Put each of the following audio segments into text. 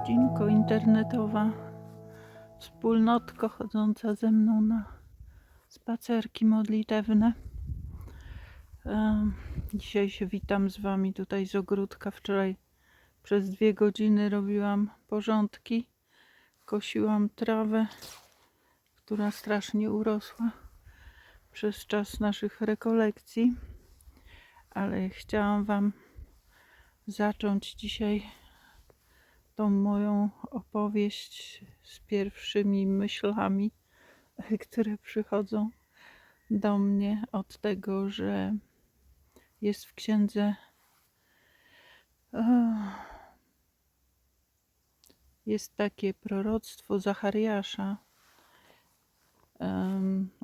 Rodzinko internetowa, wspólnotko chodząca ze mną na spacerki modlitewne. Dzisiaj się witam z Wami tutaj z ogródka. Wczoraj przez dwie godziny robiłam porządki, kosiłam trawę, która strasznie urosła przez czas naszych rekolekcji, ale chciałam Wam zacząć dzisiaj tą moją opowieść z pierwszymi myślami, które przychodzą do mnie od tego, że jest w księdze. Jest takie proroctwo Zachariasza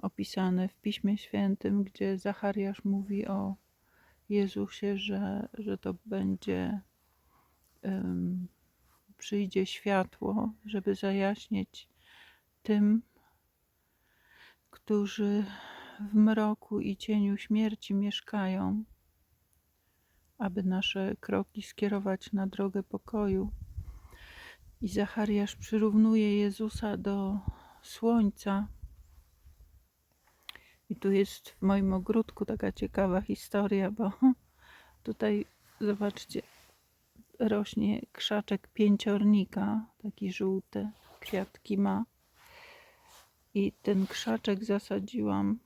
opisane w Piśmie Świętym, gdzie Zachariasz mówi o Jezusie, że, że to będzie em, przyjdzie światło, żeby zajaśnieć tym, którzy w mroku i cieniu śmierci mieszkają, aby nasze kroki skierować na drogę pokoju. I Zachariasz przyrównuje Jezusa do słońca. I tu jest w moim ogródku taka ciekawa historia, bo tutaj zobaczcie, rośnie krzaczek pięciornika, taki żółty, kwiatki ma. I ten krzaczek zasadziłam,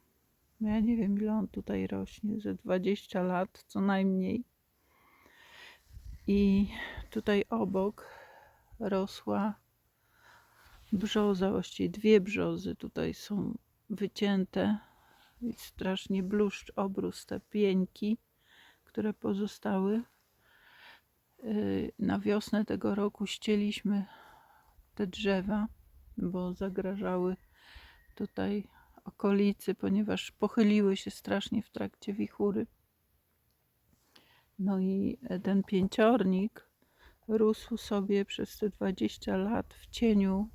no ja nie wiem ile on tutaj rośnie, ze 20 lat co najmniej. I tutaj obok rosła brzoza, właściwie dwie brzozy tutaj są wycięte. I strasznie bluszcz obrósł te pieńki, które pozostały. Y, Na wiosnę tego roku ścieliśmy te drzewa, bo zagrażały tutaj okolicy, ponieważ pochyliły się strasznie w trakcie wichury. No i ten pięciornik rósł sobie przez te 20 lat w cieniu,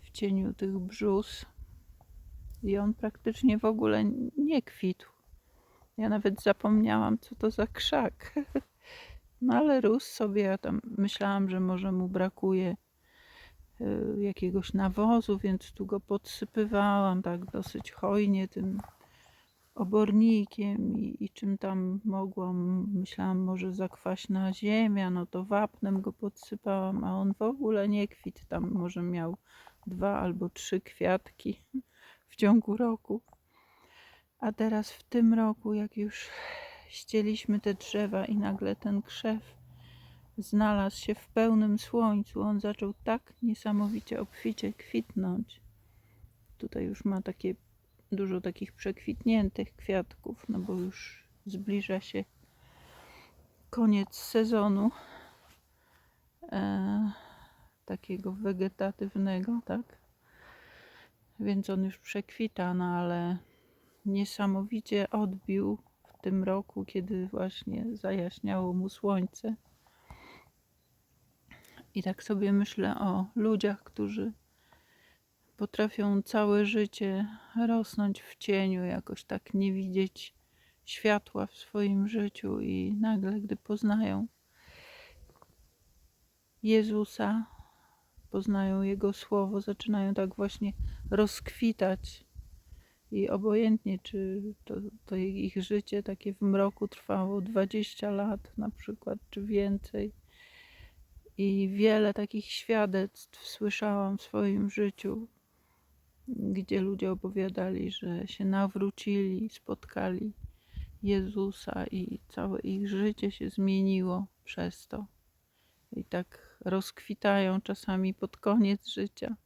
w cieniu tych brzus i on praktycznie w ogóle nie kwitł. Ja nawet zapomniałam, co to za krzak. No ale rósł sobie, ja tam myślałam, że może mu brakuje y, jakiegoś nawozu, więc tu go podsypywałam tak dosyć hojnie tym obornikiem i, i czym tam mogłam. Myślałam, może zakwaśna ziemia, no to wapnem go podsypałam, a on w ogóle nie kwitł. Tam może miał dwa albo trzy kwiatki w ciągu roku. A teraz w tym roku, jak już ścieliśmy te drzewa i nagle ten krzew znalazł się w pełnym słońcu, on zaczął tak niesamowicie obficie kwitnąć. Tutaj już ma takie dużo takich przekwitniętych kwiatków, no bo już zbliża się koniec sezonu e, takiego wegetatywnego, tak? Więc on już przekwita, no ale niesamowicie odbił tym roku, kiedy właśnie zajaśniało mu słońce. I tak sobie myślę o ludziach, którzy potrafią całe życie rosnąć w cieniu, jakoś tak nie widzieć światła w swoim życiu, i nagle, gdy poznają Jezusa, poznają Jego słowo, zaczynają tak właśnie rozkwitać. I obojętnie, czy to, to ich życie takie w mroku trwało 20 lat na przykład, czy więcej. I wiele takich świadectw słyszałam w swoim życiu, gdzie ludzie opowiadali, że się nawrócili, spotkali Jezusa i całe ich życie się zmieniło przez to. I tak rozkwitają czasami pod koniec życia.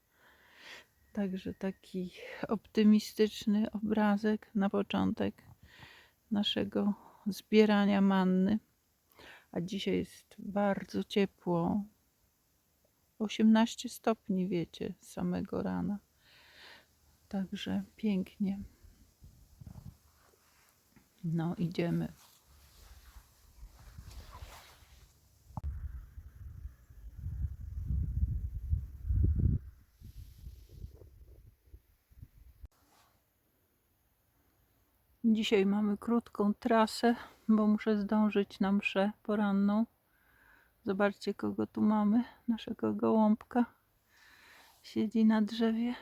Także taki optymistyczny obrazek na początek naszego zbierania manny. A dzisiaj jest bardzo ciepło. 18 stopni, wiecie, samego rana. Także pięknie. No, idziemy. Dzisiaj mamy krótką trasę, bo muszę zdążyć na mszę poranną Zobaczcie, kogo tu mamy. Naszego gołąbka. Siedzi na drzewie.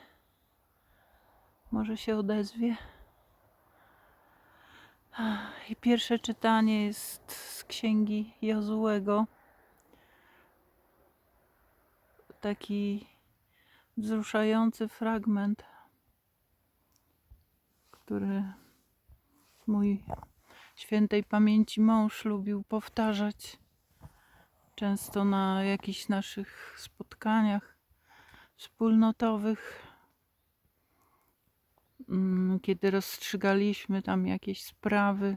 Może się odezwie. I pierwsze czytanie jest z księgi Jozułego. Taki wzruszający fragment, który mój świętej pamięci mąż lubił powtarzać często na jakichś naszych spotkaniach wspólnotowych, Mm, kiedy rozstrzygaliśmy tam jakieś sprawy,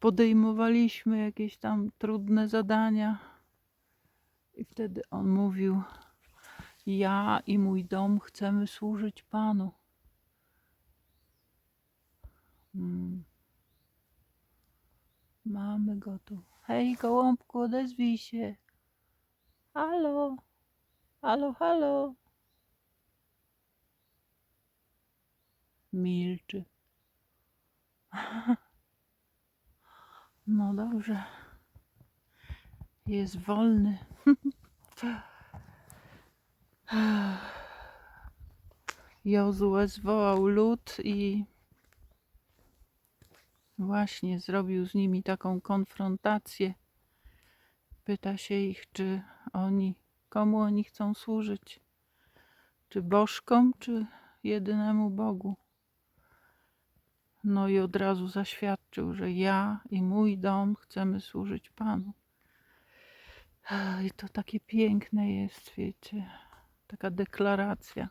podejmowaliśmy jakieś tam trudne zadania. I wtedy on mówił: Ja i mój dom chcemy służyć Panu. Mm. Mamy go tu. Hej, gołąbku, odezwij się. Halo, halo, halo. Milczy. No dobrze. Jest wolny. Jozue zwołał lud i właśnie zrobił z nimi taką konfrontację. Pyta się ich, czy oni, komu oni chcą służyć. Czy bożkom, czy jedynemu Bogu. No i od razu zaświadczył, że ja i mój dom chcemy służyć Panu. I to takie piękne jest, wiecie, taka deklaracja.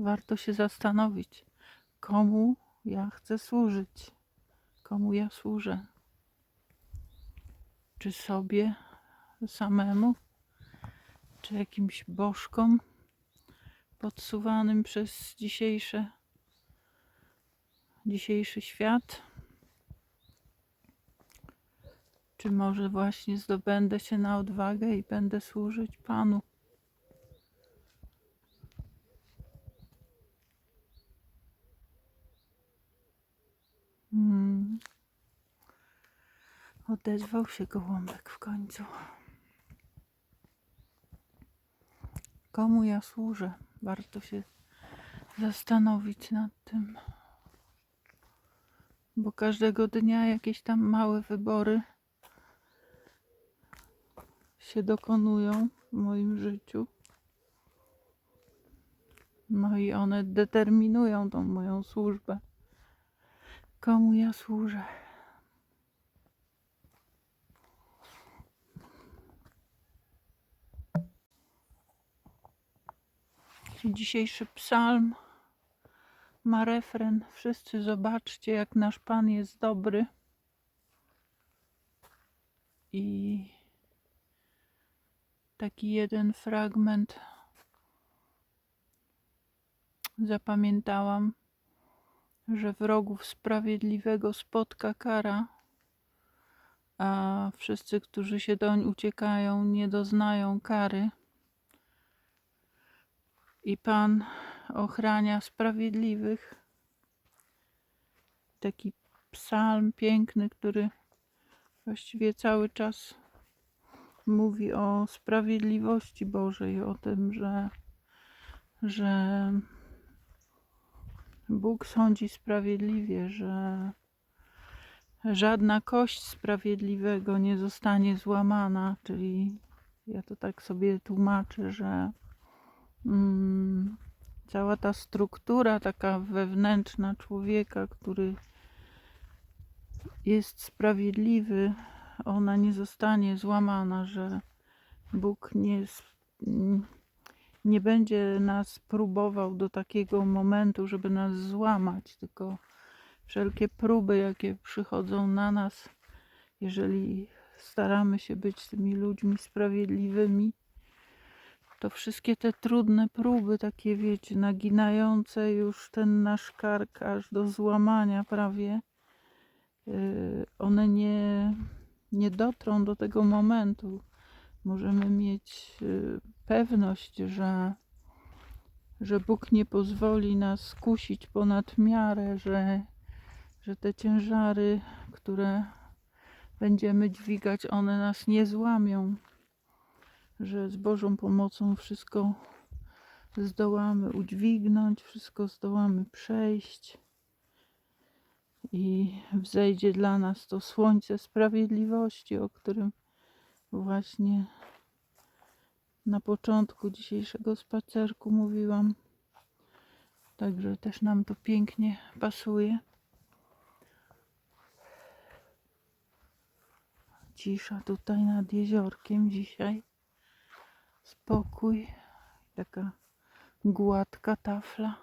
Warto się zastanowić, komu ja chcę służyć, komu ja służę. Czy sobie samemu, czy jakimś bożkom podsuwanym przez dzisiejsze, dzisiejszy świat? Czy może właśnie zdobędę się na odwagę i będę służyć Panu? Odezwał się gołąbek w końcu. Komu ja służę? Warto się zastanowić nad tym. Bo każdego dnia jakieś tam małe wybory się dokonują w moim życiu. No i one determinują tą moją służbę. Komu ja służę? Dzisiejszy psalm ma refren. Wszyscy zobaczcie, jak nasz Pan jest dobry. I taki jeden fragment zapamiętałam, że wrogów sprawiedliwego spotka kara, a wszyscy, którzy się doń uciekają, nie doznają kary i Pan ochrania sprawiedliwych. Taki psalm piękny, który właściwie cały czas mówi o sprawiedliwości Bożej, o tym, że, że Bóg sądzi sprawiedliwie, że żadna kość sprawiedliwego nie zostanie złamana, czyli ja to tak sobie tłumaczę, że cała ta struktura taka wewnętrzna człowieka, który jest sprawiedliwy, ona nie zostanie złamana, że Bóg nie, nie będzie nas próbował do takiego momentu, żeby nas złamać, tylko wszelkie próby, jakie przychodzą na nas, jeżeli staramy się być tymi ludźmi sprawiedliwymi, to wszystkie te trudne próby, takie wiecie, naginające już ten nasz kark aż do złamania prawie, yy, one nie, nie dotrą do tego momentu. Możemy mieć yy, pewność, że, że Bóg nie pozwoli nas skusić ponad miarę, że, że te ciężary, które będziemy dźwigać, one nas nie złamią, że z Bożą pomocą wszystko zdołamy udźwignąć, wszystko zdołamy przejść i wzejdzie dla nas to słońce sprawiedliwości, o którym właśnie na początku dzisiejszego spacerku mówiłam. Także też nam to pięknie pasuje. Cisza tutaj nad jeziorkiem dzisiaj. Spokój. Taka gładka tafla.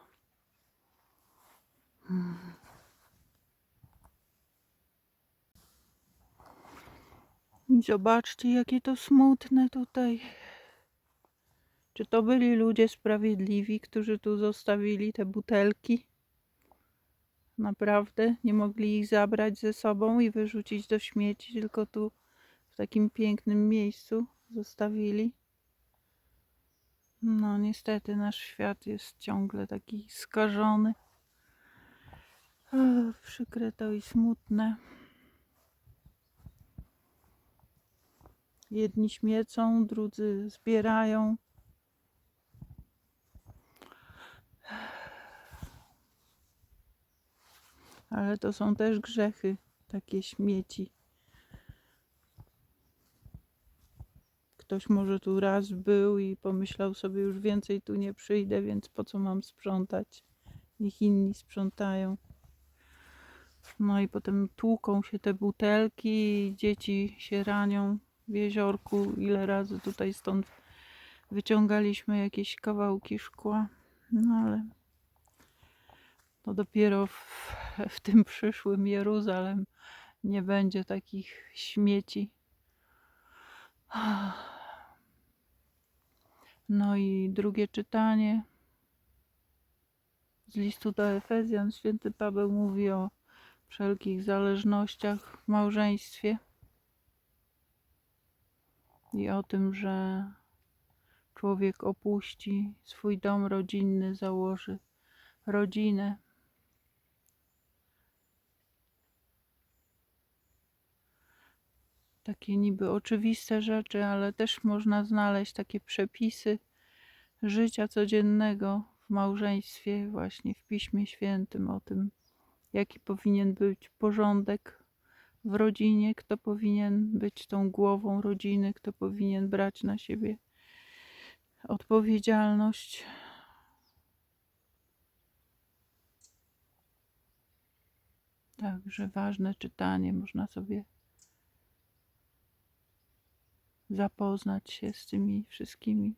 Hmm. Zobaczcie, jakie to smutne tutaj. Czy to byli ludzie sprawiedliwi, którzy tu zostawili te butelki? Naprawdę nie mogli ich zabrać ze sobą i wyrzucić do śmieci, tylko tu w takim pięknym miejscu zostawili. No, niestety nasz świat jest ciągle taki skażony. Ach, przykre to i smutne. Jedni śmiecą, drudzy zbierają. Ale to są też grzechy, takie śmieci. Ktoś może tu raz był i pomyślał sobie, już więcej tu nie przyjdę, więc po co mam sprzątać? Niech inni sprzątają. No i potem tłuką się te butelki, dzieci się ranią w jeziorku. Ile razy tutaj stąd wyciągaliśmy jakieś kawałki szkła. No ale to dopiero w, w tym przyszłym Jeruzalem nie będzie takich śmieci. No i drugie czytanie z listu do Efezjan. Święty Paweł mówi o wszelkich zależnościach w małżeństwie i o tym, że człowiek opuści swój dom rodzinny, założy rodzinę. Takie niby oczywiste rzeczy, ale też można znaleźć takie przepisy życia codziennego w małżeństwie, właśnie w Piśmie Świętym, o tym, jaki powinien być porządek w rodzinie, kto powinien być tą głową rodziny, kto powinien brać na siebie odpowiedzialność. Także ważne czytanie, można sobie zapoznać się z tymi wszystkimi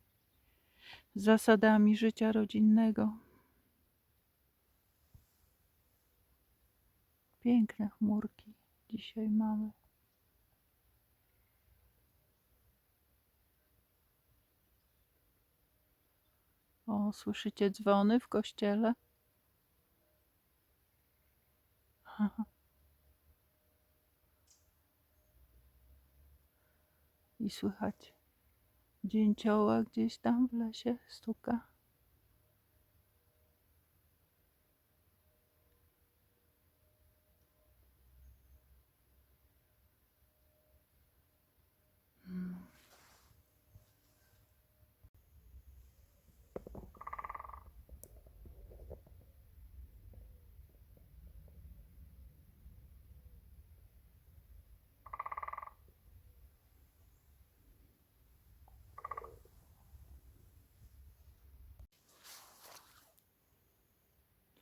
zasadami życia rodzinnego. Piękne chmurki dzisiaj mamy. O, słyszycie dzwony w kościele? I słychać dzięcioła gdzieś tam w lesie stuka.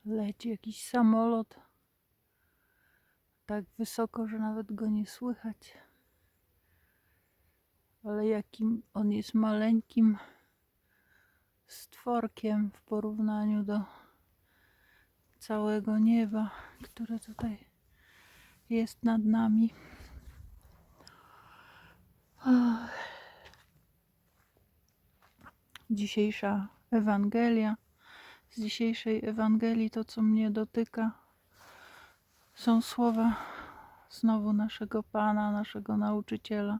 Leci jakiś samolot tak wysoko, że nawet go nie słychać. Ale jakim on jest maleńkim stworkiem w porównaniu do całego nieba, które tutaj jest nad nami. Dzisiejsza Ewangelia z dzisiejszej Ewangelii, to co mnie dotyka, są słowa znowu naszego Pana, naszego nauczyciela,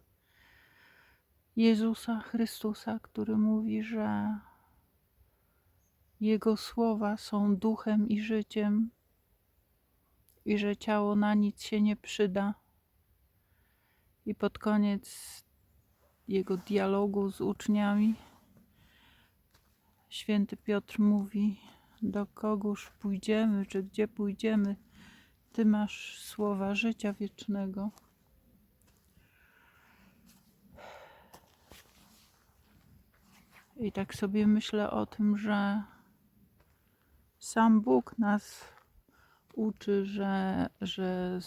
Jezusa Chrystusa, który mówi, że Jego słowa są duchem i życiem i że ciało na nic się nie przyda. I pod koniec jego dialogu z uczniami święty Piotr mówi: Do kogóż pójdziemy, czy gdzie pójdziemy? Ty masz słowa życia wiecznego. I tak sobie myślę o tym, że sam Bóg nas uczy, że, że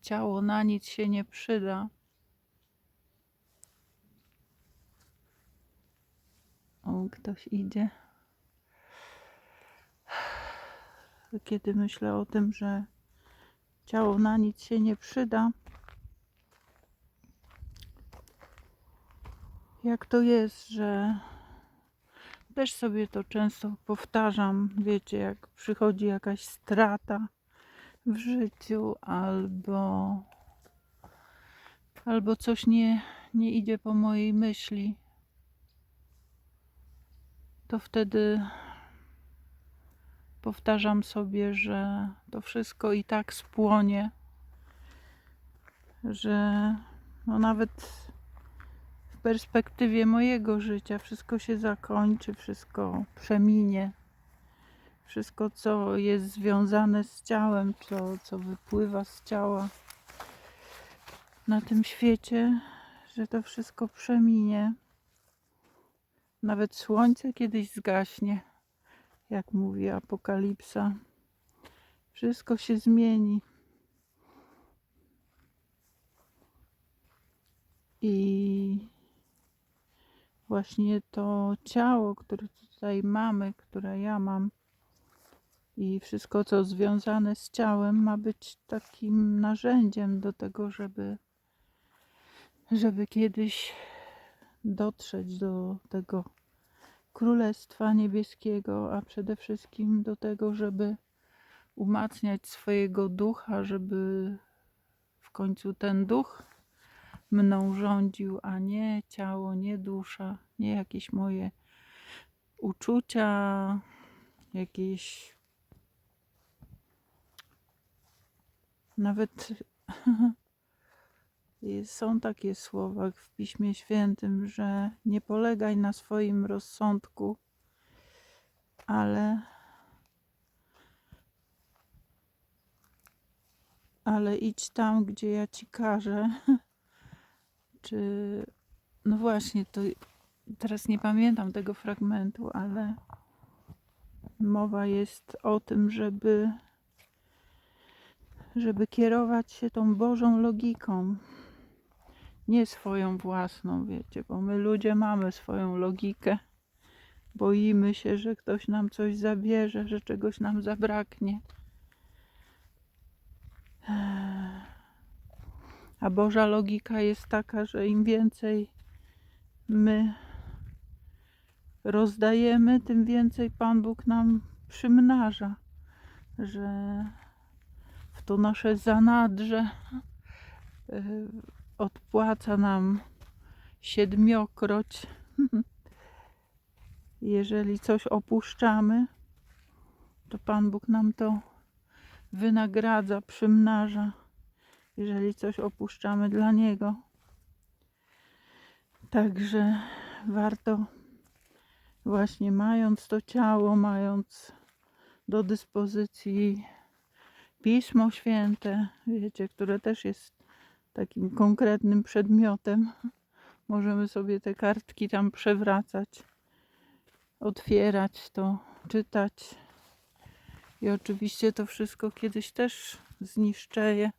ciało na nic się nie przyda. Ktoś idzie. Kiedy myślę o tym, że ciało na nic się nie przyda, jak to jest, że też sobie to często powtarzam, wiecie, jak przychodzi jakaś strata w życiu albo albo coś nie, nie idzie po mojej myśli, to wtedy powtarzam sobie, że to wszystko i tak spłonie, że no nawet w perspektywie mojego życia wszystko się zakończy, wszystko przeminie. Wszystko, co jest związane z ciałem, co, co wypływa z ciała na tym świecie, że to wszystko przeminie. Nawet słońce kiedyś zgaśnie, jak mówi Apokalipsa. Wszystko się zmieni. I właśnie to ciało, które tutaj mamy, które ja mam, i wszystko, co związane z ciałem, ma być takim narzędziem do tego, żeby, żeby kiedyś dotrzeć do tego Królestwa Niebieskiego, a przede wszystkim do tego, żeby umacniać swojego ducha, żeby w końcu ten duch mną rządził, a nie ciało, nie dusza, nie jakieś moje uczucia, jakieś nawet są takie słowa w Piśmie Świętym, że nie polegaj na swoim rozsądku, ale ale idź tam, gdzie ja ci każę. Czy no właśnie, to teraz nie pamiętam tego fragmentu, ale mowa jest o tym, żeby żeby kierować się tą Bożą logiką, nie swoją własną, wiecie, bo my ludzie mamy swoją logikę. Boimy się, że ktoś nam coś zabierze, że czegoś nam zabraknie. A Boża logika jest taka, że im więcej my rozdajemy, tym więcej Pan Bóg nam przymnaża, że w to nasze zanadrze y, odpłaca nam siedmiokroć. Jeżeli coś opuszczamy, to Pan Bóg nam to wynagradza, przymnaża. Jeżeli coś opuszczamy dla Niego. Także warto właśnie mając to ciało, mając do dyspozycji Pismo Święte, wiecie, które też jest takim konkretnym przedmiotem. Możemy sobie te kartki tam przewracać, otwierać to, czytać. I oczywiście to wszystko kiedyś też zniszczeje.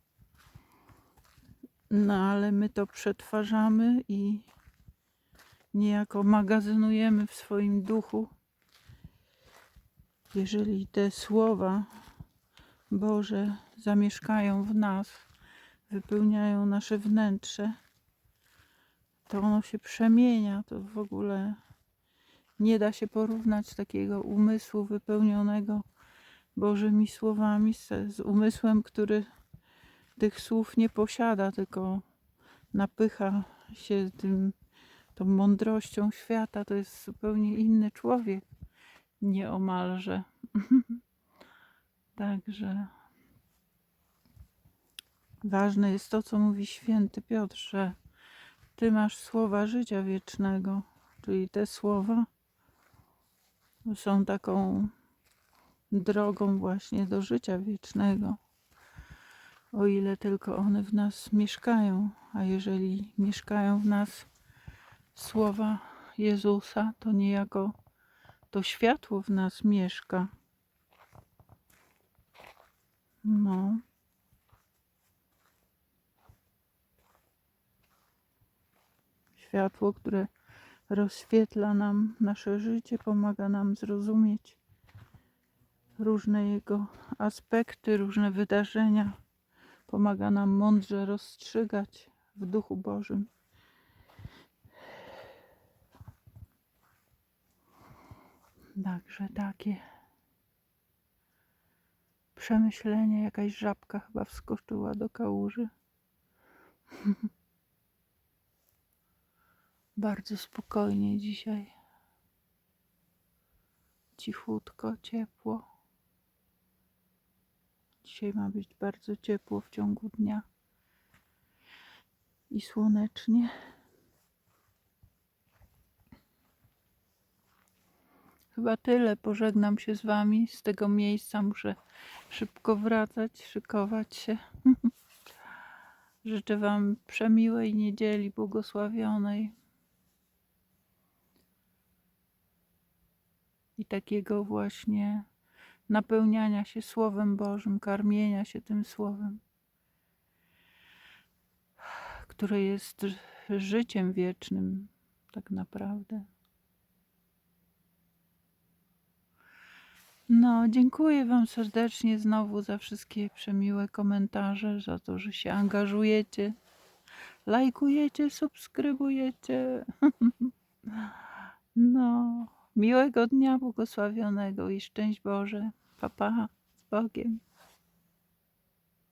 No ale my to przetwarzamy i niejako magazynujemy w swoim duchu. Jeżeli te słowa Boże zamieszkają w nas, wypełniają nasze wnętrze, to ono się przemienia. To w ogóle nie da się porównać takiego umysłu wypełnionego Bożymi słowami z, z umysłem, który tych słów nie posiada, tylko napycha się tym, tą mądrością świata. To jest zupełnie inny człowiek, nieomalże. Także Ważne jest to, co mówi święty Piotr, że Ty masz słowa życia wiecznego, czyli te słowa są taką drogą właśnie do życia wiecznego, o ile tylko one w nas mieszkają, a jeżeli mieszkają w nas słowa Jezusa, to niejako to światło w nas mieszka. No. Światło, które rozświetla nam nasze życie, pomaga nam zrozumieć różne jego aspekty, różne wydarzenia. Pomaga nam mądrze rozstrzygać w Duchu Bożym. Także takie przemyślenie. Jakaś żabka chyba wskoczyła do kałuży. Bardzo spokojnie dzisiaj. Cichutko, ciepło. Dzisiaj ma być bardzo ciepło w ciągu dnia i słonecznie. Chyba tyle. Pożegnam się z Wami z tego miejsca. Muszę szybko wracać, szykować się. Życzę Wam przemiłej niedzieli błogosławionej i takiego właśnie napełniania się Słowem Bożym, karmienia się tym Słowem, które jest życiem wiecznym, tak naprawdę. No, dziękuję Wam serdecznie znowu za wszystkie przemiłe komentarze, za to, że się angażujecie, lajkujecie, subskrybujecie. No, miłego dnia błogosławionego i szczęść Boże. Pa, pa, z Bogiem.